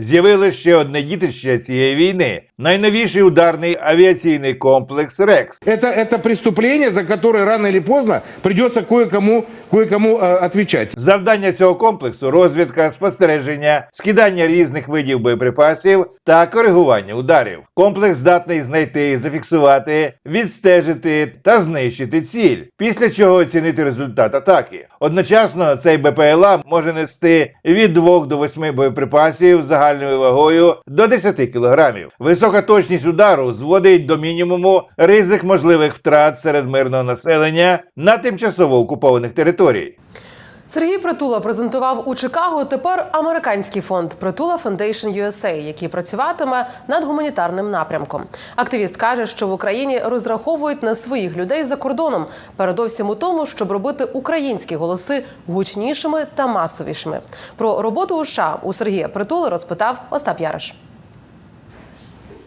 з'явилось ще одне дітище цієї війни найновіший ударний авіаційний комплекс Рекс. Это, это преступление, за которое рано или поздно придется кое-кому кое-кому э, отвечать. Завдання цього комплексу розвідка, спостереження, скидання різних видів боєприпасів та коригування ударів. Комплекс здатний знайти, зафіксувати, відстежити та знищити ціль, після чого оцінити результат атаки. Одночасно цей БПЛА може нести від 2 до 8 боєприпасів з загальною вагою до 10 кілограмів. Висока точність удару зводить до мінімуму ризик можливих втрат серед мирного населення на тимчасово окупованих територіях. Сергій Притула презентував у Чикаго тепер американський фонд Притула Foundation USA, який працюватиме над гуманітарним напрямком. Активіст каже, що в Україні розраховують на своїх людей за кордоном, передовсім у тому, щоб робити українські голоси гучнішими та масовішими. Про роботу у США у Сергія Притули розпитав Остап Яриш.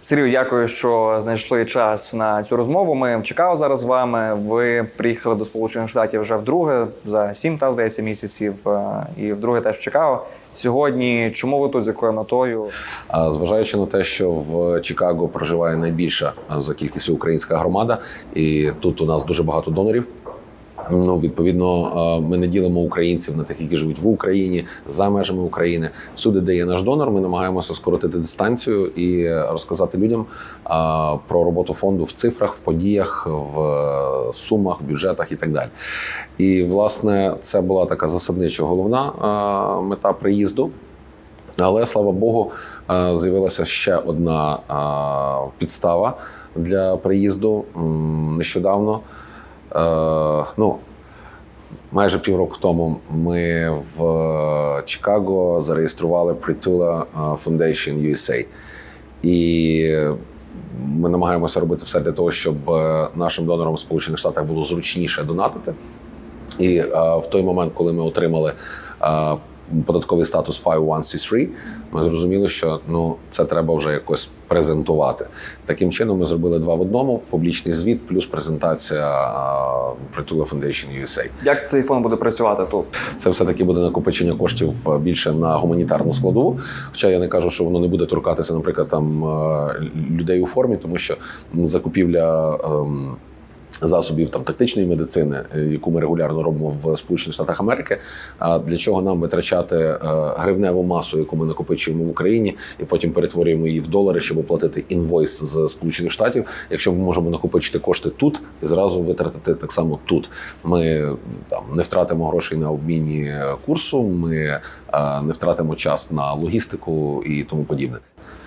Сергію, дякую, що знайшли час на цю розмову. Ми Чикаго зараз з вами. Ви приїхали до Сполучених Штатів вже вдруге за сім та здається місяців, е, і вдруге теж в. Сьогодні чому ви тут з якою метою? Зважаючи на те, що в Чикаго проживає найбільша за кількістю українська громада, і тут у нас дуже багато донорів. Ну, відповідно, ми не ділимо українців на тих, які живуть в Україні за межами України. Всюди, де є наш донор, ми намагаємося скоротити дистанцію і розказати людям про роботу фонду в цифрах, в подіях, в е, сумах, в бюджетах і так далі. І власне це була така засаднича головна мета приїзду. Але слава Богу, е, з'явилася ще одна е, підстава для приїзду нещодавно. Е, Ну, майже півроку тому ми в Чикаго зареєстрували Притула е, Foundation USA. І ми намагаємося робити все для того, щоб е, нашим донорам в Сполучених Штатах було зручніше донатити. І е, в той момент, коли ми отримали е, податковий статус 501c3, ми зрозуміли, що ну це треба вже якось презентувати. Таким чином, ми зробили два в одному: публічний звіт плюс презентація Притула Foundation USA. Як цей фонд буде працювати тут? Це все таки буде накопичення коштів е, більше на гуманітарну складову. Хоча я не кажу, що воно не буде торкатися, наприклад, там е, людей у формі, тому що закупівля. Засобів там тактичної медицини, е, яку ми регулярно робимо в Сполучених Штатах Америки. А для чого нам витрачати е, гривневу масу, яку ми накопичуємо в Україні, і потім перетворюємо її в долари, щоб оплатити інвойс з Сполучених Штатів, якщо ми можемо накопичити кошти тут і зразу витратити так само тут. Ми там не втратимо грошей на обміні курсу, ми е, не втратимо час на логістику і тому подібне.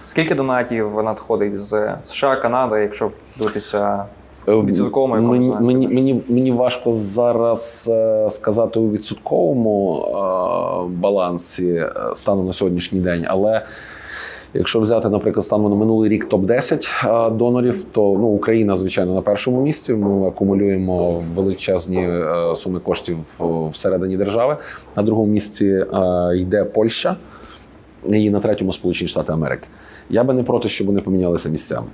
Скільки донатів надходить з США, Канади, якщо дивитися в відсотковому Е, мені, мені, мені, мені важко зараз е, сказати у відсотковому е, балансі станом на сьогоднішній день, але. Якщо взяти, наприклад, станом на минулий рік топ 10 донорів, то ну Україна, звичайно, на першому місці. Ми акумулюємо величезні суми коштів всередині держави. На другому місці йде Польща, і на третьому Сполучені Штати Америки. Я би не проти, щоб вони помінялися місцями,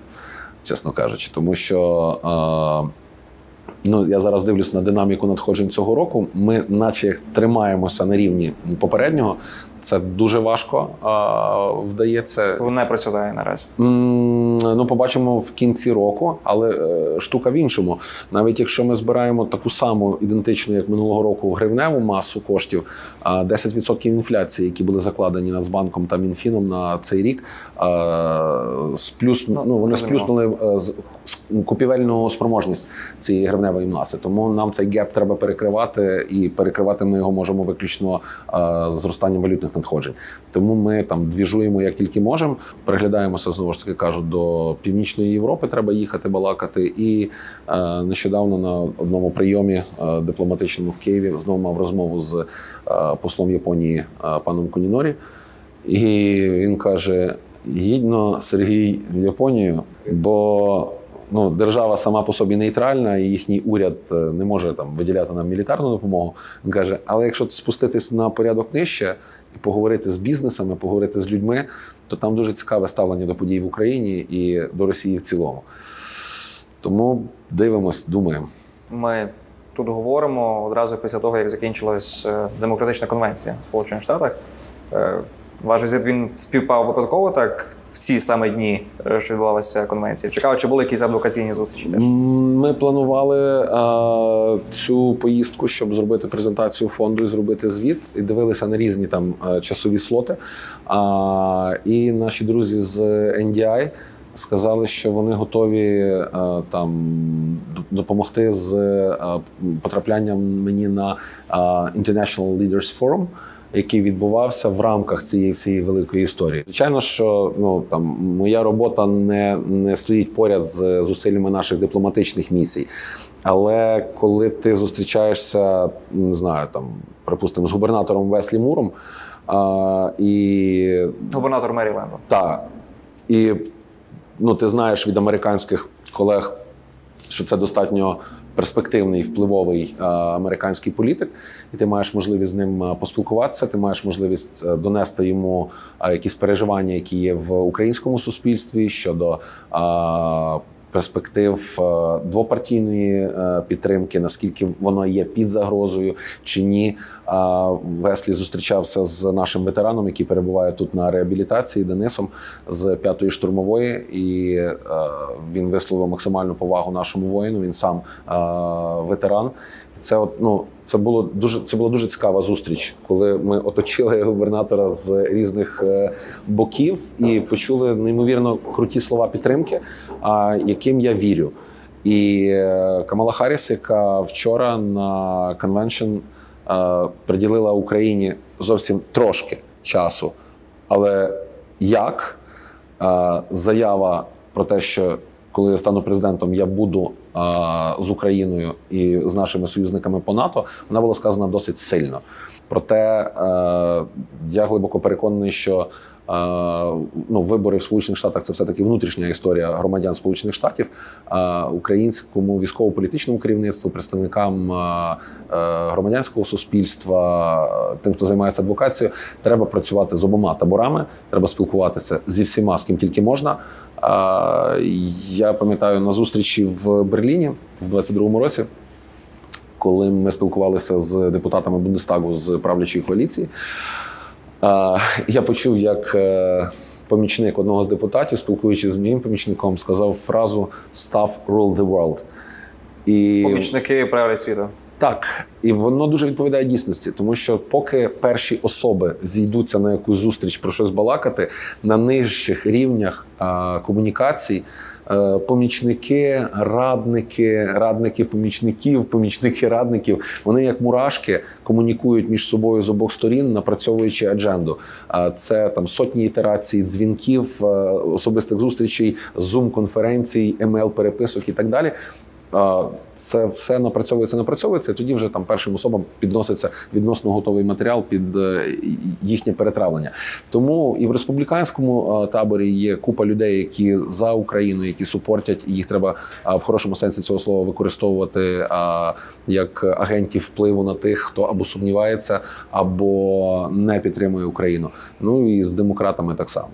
чесно кажучи, тому що. е, Ну, я зараз дивлюсь на динаміку надходжень цього року. Ми, наче як тримаємося на рівні попереднього. Це дуже важко а, вдається. Не працює наразі. Ну, побачимо в кінці року, але е, штука в іншому. Навіть якщо ми збираємо таку саму ідентичну, як минулого року, гривневу масу коштів, а 10% інфляції, які були закладені Нацбанком та Мінфіном на цей рік, а, сплюс, ну, вони сплюснули е, купівельну спроможність цієї гривневої маси. Тому нам цей геп треба перекривати, і перекривати ми його можемо виключно е, зростанням валютних надходжень. Тому ми там двіжуємо як тільки можемо. Переглядаємося знову ж таки кажу, до північної Європи треба їхати, балакати. І е, нещодавно на одному прийомі е, дипломатичному в Києві знову мав розмову з е, послом Японії е, паном Кунінорі. І він каже: їдьно Сергій в Японію, бо ну, держава сама по собі нейтральна, і їхній уряд е, не може там виділяти нам мілітарну допомогу. Він каже: але якщо спуститись на порядок нижче і поговорити з бізнесами, поговорити з людьми, то там дуже цікаве ставлення до подій в Україні і до Росії в цілому. Тому дивимось, думаємо. Ми тут говоримо одразу після того, як закінчилась е, демократична конвенція в Сполучених Штатах. Ваш візит він співпав випадково так в ці саме дні, е, що відбувалася конвенція. В Чикаго чи були якісь адвокаційні зустрічі теж? Ми планували е, цю поїздку, щоб зробити презентацію фонду і зробити звіт, і дивилися на різні там е, часові слоти. А, і наші друзі з NDI сказали, що вони готові е, там допомогти з е, потраплянням мені на е, International Leaders Forum. Який відбувався в рамках цієї всієї великої історії, звичайно, що ну там моя робота не, не стоїть поряд з зусиллями наших дипломатичних місій. Але коли ти зустрічаєшся, не знаю, там, припустимо, з губернатором Веслі Муром, а, і Губернатор Меріленду. та, і ну, ти знаєш від американських колег, що це достатньо перспективний впливовий е, американський політик, і ти маєш можливість з ним е, поспілкуватися. Ти маєш можливість е, донести йому якісь переживання, які є в українському суспільстві щодо. Е, Перспектив е, двопартійної е, підтримки, наскільки воно є під загрозою чи ні. Веслі зустрічався з нашим ветераном, який перебуває тут на реабілітації Денисом з п'ятої штурмової, і е, він висловив максимальну повагу нашому воїну. Він сам е, ветеран. Це от ну це було дуже це була дуже цікава зустріч, коли ми оточили губернатора з різних е, боків і почули неймовірно круті слова підтримки, яким я вірю. І е, Камала Харріс, яка вчора на конвеншн е, приділила Україні зовсім трошки часу. Але як заява про те, що коли я стану президентом, я буду з Україною і з нашими союзниками по НАТО, вона була сказана досить сильно. Проте е, я глибоко переконаний, що ну, вибори в Сполучених Штатах це все таки внутрішня історія громадян Сполучених Штатів. Українському військово-політичному керівництву, представникам е, громадянського суспільства, тим, хто займається адвокацією, треба працювати з обома таборами. Треба спілкуватися зі всіма, з ким тільки можна. Я пам'ятаю на зустрічі в Берліні в 22-му році коли ми спілкувалися з депутатами Бундестагу з правлячої коаліції, я почув, як е, помічник одного з депутатів, спілкуючись з моїм помічником, сказав фразу «Stuff rule the world». І Помічники правлять світу. Так, і воно дуже відповідає дійсності, тому що поки перші особи зійдуться на якусь зустріч про щось балакати, на нижчих рівнях а, комунікацій. е, Помічники, радники, радники помічників, помічники радників. Вони як мурашки комунікують між собою з обох сторін, напрацьовуючи адженду. Це там сотні ітерацій, дзвінків, е, особистих зустрічей, зум-конференцій, емейл-переписок і так далі. Це все напрацьовується, напрацьовується, і тоді вже там першим особам підноситься відносно готовий матеріал під е, їхнє перетравлення. Тому і в республіканському е, таборі є купа людей, які за Україну, які супортять, і їх треба в хорошому сенсі цього слова використовувати як агентів впливу на тих, хто або сумнівається, або не підтримує Україну. Ну і з демократами так само.